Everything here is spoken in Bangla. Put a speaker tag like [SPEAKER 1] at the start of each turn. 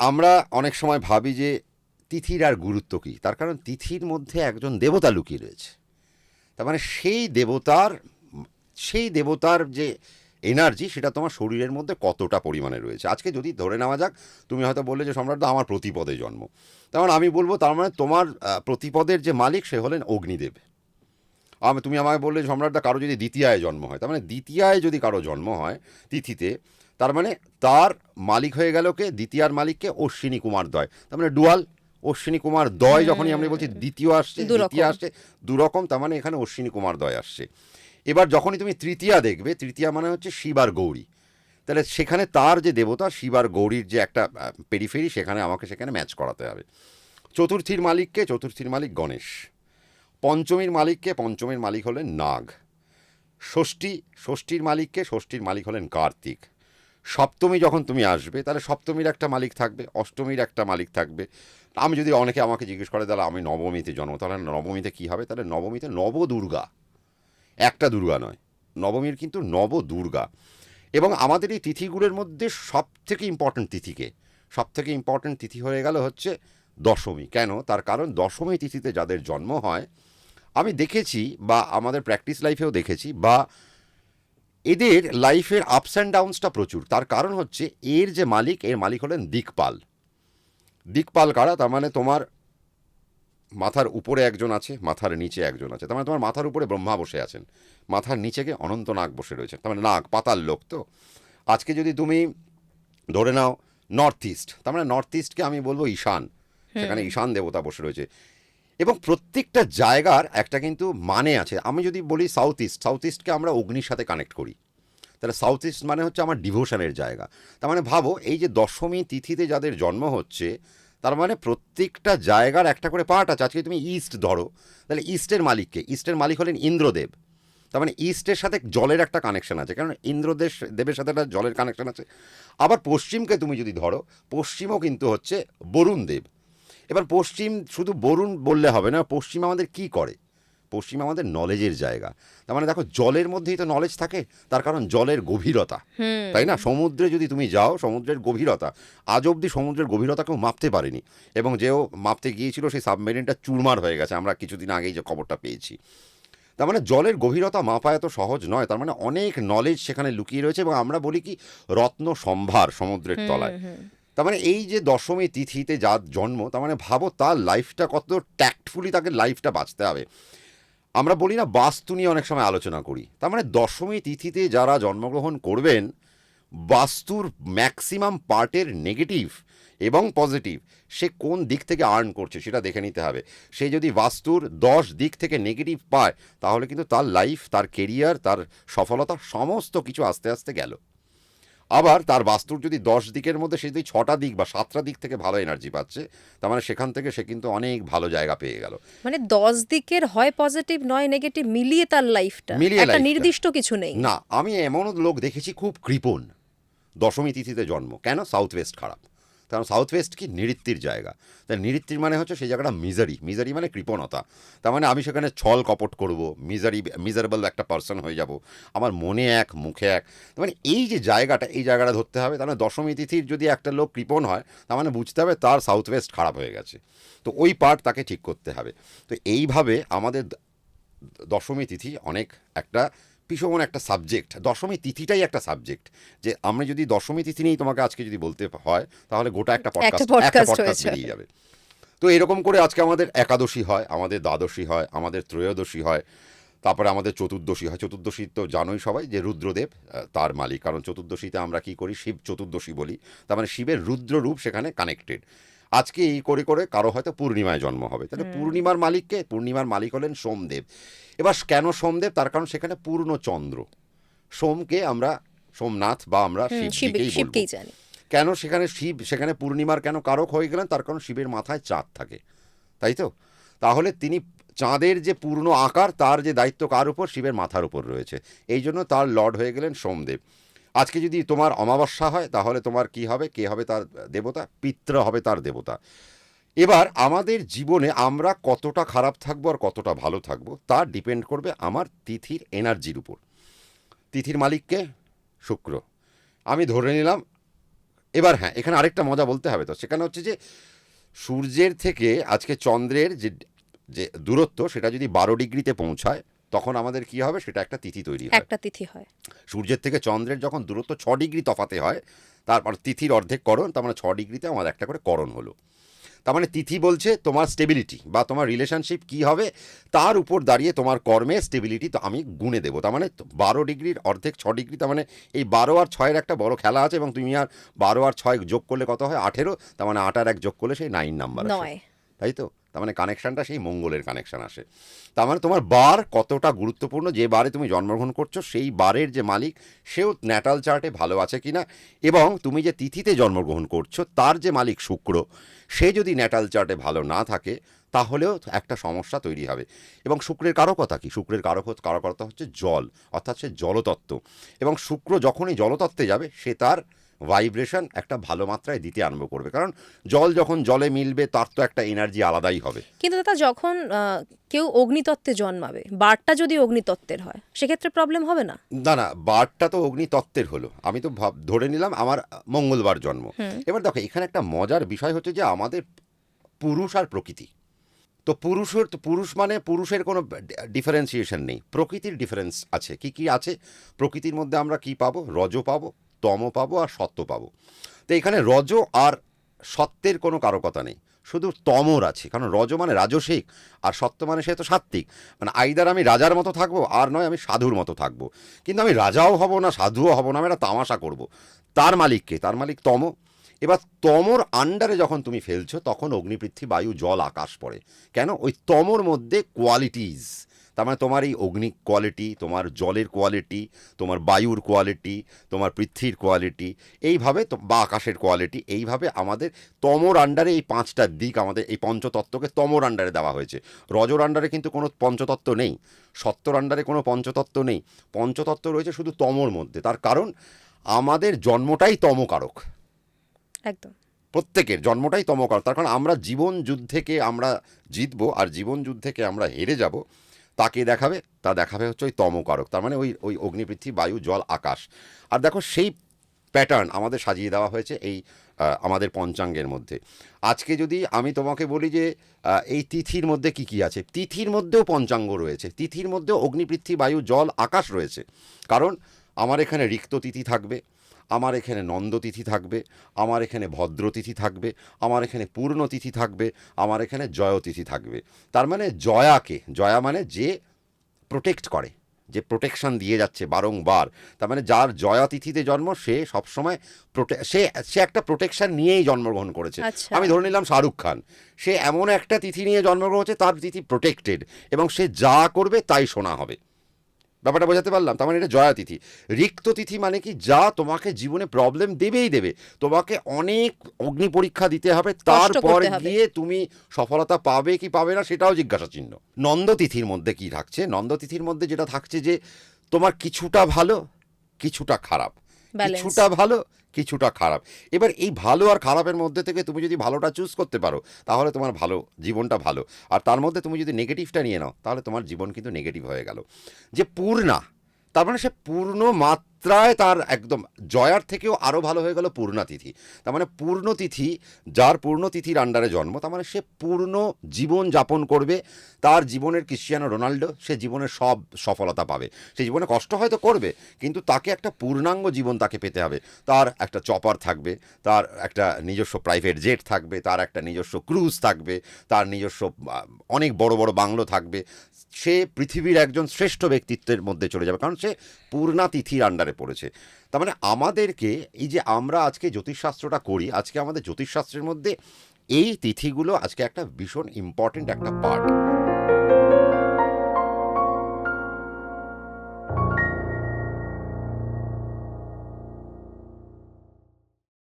[SPEAKER 1] আমরা অনেক সময় ভাবি যে তিথির আর গুরুত্ব কী? তার কারণ তিথির মধ্যে একজন দেবতা লুকিয়ে রয়েছে। তার মানে সেই দেবতার সেই দেবতার যে এনার্জি সেটা তোমার শরীরের মধ্যে কতটা পরিমাণে রয়েছে। আজকে যদি ধরে নেওয়া যাক, তুমি হয়তো বললে যে সম্রাটদা আমার প্রতিপদে জন্ম। তার মানে আমি বলব, তার মানে তোমার প্রতিপদের যে মালিক সে হলেন অগ্নিদেব। আমি, তুমি আমাকে বললে যে সম্রাটদা, কারও যদি দ্বিতীয়ায় জন্ম হয়, তার মানে দ্বিতীয়ায় যদি কারও জন্ম হয় তিথিতে তার মানে তার মালিক হয়ে গেল কে? দ্বিতীয়ার মালিককে অশ্বিনী কুমার দয়। তার মানে ডুয়াল অশ্বিনী কুমার দয় যখনই আমরা বলছি দ্বিতীয় আসছে। দ্বিতীয় আসছে দুরকম তার মানে এখানে অশ্বিনী কুমার দয় আসছে। এবার যখনই তুমি তৃতীয়া দেখবে তৃতীয়া মানে হচ্ছে শিব আর গৌরী। তাহলে সেখানে তার যে দেবতা শিব আর গৌরীর যে একটা পেরিফেরি সেখানে আমাকে সেখানে ম্যাচ করাতে হবে। চতুর্থীর মালিককে চতুর্থীর মালিক গণেশ। পঞ্চমীর মালিককে পঞ্চমীর মালিক হলেন নাগ। ষষ্ঠী ষষ্ঠীর মালিককে ষষ্ঠীর মালিক হলেন কার্তিক। সপ্তমী যখন তুমি আসবে, তাহলে সপ্তমীর একটা মালিক থাকবে, অষ্টমীর একটা মালিক থাকবে। আমি যদি অনেকে আমাকে জিজ্ঞেস করে, তাহলে আমি নবমীতে জন্ম, তাহলে নবমীতে কী হবে? তাহলে নবমীতে নবদুর্গা। একটা দুর্গা নয়, নবমীর কিন্তু নবদুর্গা। এবং আমাদের এই তিথিগুলোর মধ্যে সব থেকে ইম্পর্ট্যান্ট তিথিকে সব থেকে ইম্পর্ট্যান্ট তিথি হয়ে গেল হচ্ছে দশমী। কেন? তার কারণ দশমী তিথিতে যাদের জন্ম হয়, আমি দেখেছি বা আমাদের প্র্যাকটিস লাইফেও দেখেছি বা এদের লাইফের আপস অ্যান্ড ডাউনসটা প্রচুর। তার কারণ হচ্ছে এর যে মালিক এর মালিক হলেন দিকপাল। দিকপাল কারা? তার মানে তোমার মাথার উপরে একজন আছে মাথার নিচে একজন আছে। তার মানে তোমার মাথার উপরে ব্রহ্মা বসে আছেন। মাথার নিচে গিয়ে অনন্ত নাগ বসে রয়েছে তার মানে নাগ পাতাল লোক তো। আজকে যদি তুমি ধরে নাও নর্থ ইস্ট তার মানে নর্থ ইস্টকে আমি বলব ঈশান। সেখানে ঈশান দেবতা বসে রয়েছে। এবং প্রত্যেকটা জায়গার একটা কিন্তু মানে আছে। আমি যদি বলি সাউথ ইস্ট সাউথ ইস্টকে আমরা অগ্নির সাথে কানেক্ট করি। তাহলে সাউথ ইস্ট মানে হচ্ছে আমার ডিভোশনের জায়গা। তার মানে ভাবো, এই যে দশমী তিথিতে যাদের জন্ম হচ্ছে, তার মানে প্রত্যেকটা জায়গার একটা করে পার্ট আছে। আজকে তুমি ইস্ট ধরো, তাহলে ইস্টের মালিককে ইস্টের মালিক হলেন ইন্দ্রদেব। তার মানে ইস্টের সাথে জলের একটা কানেকশন আছে। কারণ ইন্দ্রদেশ, দেবের সাথে একটা জলের কানেকশন আছে। আবার পশ্চিমকে তুমি যদি ধরো, পশ্চিমও কিন্তু হচ্ছে বরুণ দেব এবার পশ্চিম শুধু বরুণ বললে হবে না পশ্চিম আমাদের কি করে? পশ্চিম আমাদের নলেজের জায়গা। তার মানে দেখো জলের মধ্যেই তো নলেজ থাকে তার কারণ জলের গভীরতা। তাই না? সমুদ্রে যদি তুমি যাও সমুদ্রের গভীরতা। আজ অবধি সমুদ্রের গভীরতা কেউ মাপতে পারেনি। এবং যেও মাপতে গিয়েছিল সেই সাবমেরিনটা চুরমার হয়ে গেছে। আমরা কিছুদিন আগেই যে খবরটা পেয়েছি। তার মানে জলের গভীরতা মাপা এত সহজ নয়। তার মানে অনেক নলেজ সেখানে লুকিয়ে রয়েছে এবং আমরা বলি কি রত্ন সম্ভার সমুদ্রের তলায়। তার মানে এই যে দশমী তিথিতে যার জন্ম, তার মানে ভাবো তার লাইফটা কত ট্যাক্টফুলি তাকে লাইফটা বাঁচতে হবে। আমরা বলি না বাস্তু নিয়ে অনেক সময় আলোচনা করি। তার মানে দশমী তিথিতে যারা জন্মগ্রহণ করবেন, বাস্তুর ম্যাক্সিমাম পার্টের নেগেটিভ এবং পজিটিভ সে কোন দিক থেকে আর্ন করছে সেটা দেখে নিতে হবে। সে যদি বাস্তুর দশ দিক থেকে নেগেটিভ পায়, তাহলে কিন্তু তার লাইফ তার কেরিয়ার তার সফলতা সমস্ত কিছু আস্তে আস্তে গেল। আবার তার বাস্তুর যদি দশ দিকের মধ্যে সে যদি ছটা দিক বা সাতটা দিক থেকে ভালো এনার্জি পাচ্ছে তার মানে সেখান থেকে সে কিন্তু অনেক ভালো জায়গা পেয়ে গেল।
[SPEAKER 2] মানে দশ দিকের হয় পজিটিভ নয় নেগেটিভ মিলিয়ে তার লাইফটা
[SPEAKER 1] মিলিয়ে
[SPEAKER 2] একটা নির্দিষ্ট কিছু নেই।
[SPEAKER 1] না আমি এমনও লোক দেখেছি খুব কৃপণ। দশমী তিথিতে জন্ম। কেন? সাউথ ওয়েস্ট খারাপ। কারণ সাউথ ওয়েস্ট কি নৃত্যের জায়গা। তাই নৃত্যের মানে হচ্ছে সেই জায়গাটা মিজারি মিজারি মানে কৃপণতা। তার মানে আমি সেখানে ছল কপট করব মিজারি মিজারেবল একটা পার্সন হয়ে যাব। আমার মনে এক, মুখে এক। তার মানে এই যে জায়গাটা, এই জায়গাটা ধরতে হবে, তার মানে দশমী তিথির যদি একটা লোক কৃপণ হয়, তার মানে বুঝতে হবে তার সাউথ ওয়েস্ট খারাপ হয়ে গেছে। তো ওই পার্ট তাকে ঠিক করতে হবে। তো এইভাবে আমাদের দশমী তিথি অনেক একটা ভীষণ একটা সাবজেক্ট দশমী তিথিটাই একটা সাবজেক্ট যে আমরা যদি দশমী তিথি নিয়েই তোমাকে আজকে যদি বলতে হয় তাহলে গোটা একটা পডকাস্ট একটা পডকাস্ট বেরিয়ে যাবে। তো এরকম করে আজকে আমাদের একাদশী হয় আমাদের দ্বাদশী হয় আমাদের ত্রয়োদশী হয় তারপরে আমাদের চতুর্দশী হয়। চতুর্দশী তো জানোই সবাই যে রুদ্রদেব তার মালিক। কারণ চতুর্দশীতে আমরা কি করি? শিব চতুর্দশী বলি। তার মানে শিবের রুদ্র রূপ সেখানে কানেক্টেড আজকে এই করে করে কারও হয়তো পূর্ণিমায় জন্ম হবে। তাহলে পূর্ণিমার মালিককে পূর্ণিমার মালিক হলেন সোমদেব। এবার কেন সোমদেব? তার কারণ সেখানে পূর্ণ চন্দ্র সোমকে আমরা সোমনাথ বা আমরা
[SPEAKER 2] শিব
[SPEAKER 1] শিবকেই বলব।
[SPEAKER 2] শিবকেই জানি।
[SPEAKER 1] কেন সেখানে শিব সেখানে পূর্ণিমার কেন কারক হয়ে গেলেন? তার কারণ শিবের মাথায় চাঁদ থাকে। তাই তো? তাহলে তিনি চাঁদের যে পূর্ণ আকার তার যে দায়িত্ব কার উপর? শিবের মাথার উপর রয়েছে। এই জন্য তার লর্ড হয়ে গেলেন সোমদেব। আজকে যদি তোমার অমাবস্যা হয়, তাহলে তোমার কি হবে? কে হবে তার দেবতা? পিত্র হবে তার দেবতা। এবার আমাদের জীবনে আমরা কতটা খারাপ থাকব আর কতটা ভালো থাকব, তা ডিপেন্ড করবে আমার তিথির এনার্জির উপর। তিথির মালিককে শুক্র। আমি ধরে নিলাম, এবার হ্যাঁ এখানে আরেকটা মজা বলতে হবে তো। সেখানে হচ্ছে যে, সূর্যের থেকে আজকে চন্দ্রের যে যে দূরত্ব, সেটা যদি বারো ডিগ্রিতে পৌঁছায় তখন আমাদের কি হবে? সেটা একটা তিথি তৈরি হয়।
[SPEAKER 2] একটা তিথি হয়।
[SPEAKER 1] সূর্যের থেকে চন্দ্রের যখন দূরত্ব ছ ডিগ্রি তফাতে হয় তারপর তিথির অর্ধেক করণ তার মানে ছ ডিগ্রিতে আমার একটা করে করণ হলো। তার মানে তিথি বলছে তোমার স্টেবিলিটি বা তোমার রিলেশনশিপ কি হবে? তার উপর দাঁড়িয়ে তোমার কর্মে স্টেবিলিটি তো আমি গুণে দেবো। তার মানে বারো ডিগ্রির অর্ধেক ছ ডিগ্রি তার মানে এই বারো আর ছয়ের একটা বড় খেলা আছে এবং তুমি আর বারো আর ছয় যোগ করলে কত হয়? আঠেরো। তার মানে আট আর এক যোগ করলে সেই নাইন নাম্বার তাই তো? তার মানে কানেকশানটা সেই মঙ্গলের কানেকশান আসে। তার মানে তোমার বার কতটা গুরুত্বপূর্ণ, যে বারে তুমি জন্মগ্রহণ করছ, সেই বারের যে মালিক, সেও ন্যাটাল চার্টে ভালো আছে কি না এবং তুমি যে তিথিতে জন্মগ্রহণ করছ, তার যে মালিক শুক্র, সে যদি ন্যাটাল চার্টে ভালো না থাকে, তাহলেও একটা সমস্যা তৈরি হবে। এবং শুক্রের কারকতা কি? শুক্রের কারক কারকতা হচ্ছে জল, অর্থাৎ সে জলতত্ত্ব। এবং শুক্র যখনই জলতত্ত্বে যাবে, সে তার ভাইব্রেশন একটা ভালো মাত্রায় দিতে আরম্ভ করবে। কারণ জল যখন জলে মিলবে তার তো একটা এনার্জি আলাদাই হবে।
[SPEAKER 2] কিন্তু দাদা যখন কেউ অগ্নিতত্ত্বে জন্মাবে বারটা যদি অগ্নিতত্ত্বের হয় সেক্ষেত্রে প্রবলেম হবে না?
[SPEAKER 1] না না বারটা তো অগ্নিতত্ত্বের হলো। আমি তো ভাব ধরে নিলাম আমার মঙ্গলবার জন্ম। এবার দেখো এখানে একটা মজার বিষয় হচ্ছে যে আমাদের পুরুষ আর প্রকৃতি। তো পুরুষের তো পুরুষ মানে পুরুষের কোনো ডিফারেন্সিয়েশন নেই। প্রকৃতির ডিফারেন্স আছে। কি কি আছে? প্রকৃতির মধ্যে আমরা কি পাবো? রজ পাবো। তম পাবো আর সত্য পাবো। তো এখানে রজ আর সত্যের কোনো কারকতা নেই। শুধু তমর আছে, কারণ রজ মানে রাজসিক আর সত্য মানে সে তো সাত্ত্বিক। মানে আইদার আমি রাজার মতো থাকব, আর নয় আমি সাধুর মতো থাকব। কিন্তু আমি রাজাও হব না, সাধুও হব না, আমি একটা তামাশা করব। তার মালিককে তার মালিক তম। এবার তমর আন্ডারে যখন তুমি ফেলছো, তখন অগ্নিপৃথ্বী, বায়ু, জল, আকাশ পড়ে। কেন? ওই তমর মধ্যে কোয়ালিটিজ তার মানে তোমার এই অগ্নি কোয়ালিটি তোমার জলের কোয়ালিটি তোমার বায়ুর কোয়ালিটি তোমার পৃথ্বীর কোয়ালিটি এইভাবে তো- বা আকাশের কোয়ালিটি এইভাবে আমাদের তমর আন্ডারে এই পাঁচটা দিক আমাদের এই পঞ্চতত্ত্বকে তমর আন্ডারে দেওয়া হয়েছে। রজর আন্ডারে কিন্তু কোনো পঞ্চতত্ত্ব নেই সত্তর আন্ডারে কোনো পঞ্চতত্ত্ব নেই পঞ্চতত্ত্ব রয়েছে শুধু তমর মধ্যে তার কারণ আমাদের জন্মটাই তমকারক।
[SPEAKER 2] একদম।
[SPEAKER 1] প্রত্যেকের জন্মটাই তমকারক তার কারণ আমরা জীবন যুদ্ধেকে আমরা জিতবো আর জীবন যুদ্ধেকে আমরা হেরে যাব তাকে দেখাবে, তা দেখাবে হচ্ছে ওই তমকারক। তার মানে ওই ওই অগ্নিপৃথ্বী বায়ু, জল, আকাশ। আর দেখো সেই প্যাটার্ন আমাদের সাজিয়ে দেওয়া হয়েছে এই আমাদের পঞ্চাঙ্গের মধ্যে। আজকে যদি আমি তোমাকে বলি যে এই তিথির মধ্যে কি কি আছে? তিথির মধ্যেও পঞ্চাঙ্গ রয়েছে। তিথির মধ্যেও অগ্নিপৃথ্বী বায়ু, জল, আকাশ রয়েছে। কারণ আমার এখানে রিক্ত তিথি থাকবে আমার এখানে নন্দতিথি থাকবে আমার এখানে ভদ্রতিথি থাকবে আমার এখানে পূর্ণতিথি থাকবে আমার এখানে জয়তিথি থাকবে। তার মানে জয়াকে জয়া মানে যে প্রোটেক্ট করে যে প্রোটেকশন দিয়ে যাচ্ছে বারংবার। তার মানে যার জয়া তিথিতে জন্ম সে সবসময় প্রোটে সে সে একটা প্রোটেকশন নিয়েই জন্মগ্রহণ করেছে।
[SPEAKER 2] আচ্ছা।
[SPEAKER 1] আমি ধরে নিলাম শাহরুখ খান। সে এমন একটা তিথি নিয়ে জন্মগ্রহণ হচ্ছে তার তিথি প্রোটেক্টেড এবং সে যা করবে তাই শোনা হবে। ব্যাপারটা বোঝাতে পারলাম? তার মানে এটা জয়াতিথি রিক্ত তিথি মানে কি? যা তোমাকে জীবনে প্রবলেম দেবেই দেবে। তোমাকে অনেক অগ্নি পরীক্ষা দিতে হবে তারপর গিয়ে তুমি সফলতা পাবে কি পাবে না সেটাও জিজ্ঞাসা চিহ্ন। নন্দতিথির মধ্যে কি থাকছে? নন্দতিথির মধ্যে যেটা থাকছে যে তোমার কিছুটা ভালো কিছুটা খারাপ. কিছুটা ভালো, কিছুটা খারাপ। এবার এই ভালো আর খারাপের মধ্যে থেকে তুমি যদি ভালোটা চুজ করতে পারো, তাহলে তোমার ভালো, জীবনটা ভালো। আর তার মধ্যে তুমি যদি নেগেটিভটা নিয়ে নাও, তাহলে তোমার জীবন কিন্তু নেগেটিভ হয়ে গেল। যে পূর্ণা তার মানে সে পূর্ণ মাত্রায় তার একদম জয়ার থেকেও আরও ভালো হয়ে গেল পূর্ণাতিথি তার মানে পূর্ণতিথি যার পূর্ণতিথির আন্ডারে জন্ম, তার মানে সে পূর্ণ জীবন যাপন করবে, তার জীবনের ক্রিশ্চিয়ানো রোনাল্ডো, সে জীবনের সব সফলতা পাবে। সে জীবনে কষ্ট হয়তো করবে, কিন্তু তাকে একটা পূর্ণাঙ্গ জীবন তাকে পেতে হবে। তার একটা চপার থাকবে, তার একটা নিজস্ব প্রাইভেট জেট থাকবে, তার একটা নিজস্ব ক্রুজ থাকবে, তার নিজস্ব অনেক বড় বড় বাংলো থাকবে সে পৃথিবীর একজন শ্রেষ্ঠ ব্যক্তিত্বের মধ্যে চলে যাবে, কারণ সে পূর্ণা তিথির আন্ডারে পড়েছে। তার মানে আমাদেরকে এই যে আমরা আজকে জ্যোতিষশাস্ত্রটা করি, আজকে আমাদের জ্যোতিষশাস্ত্রের মধ্যে এই তিথিগুলো আজকে একটা ভীষণ ইম্পর্টেন্ট একটা পার্ট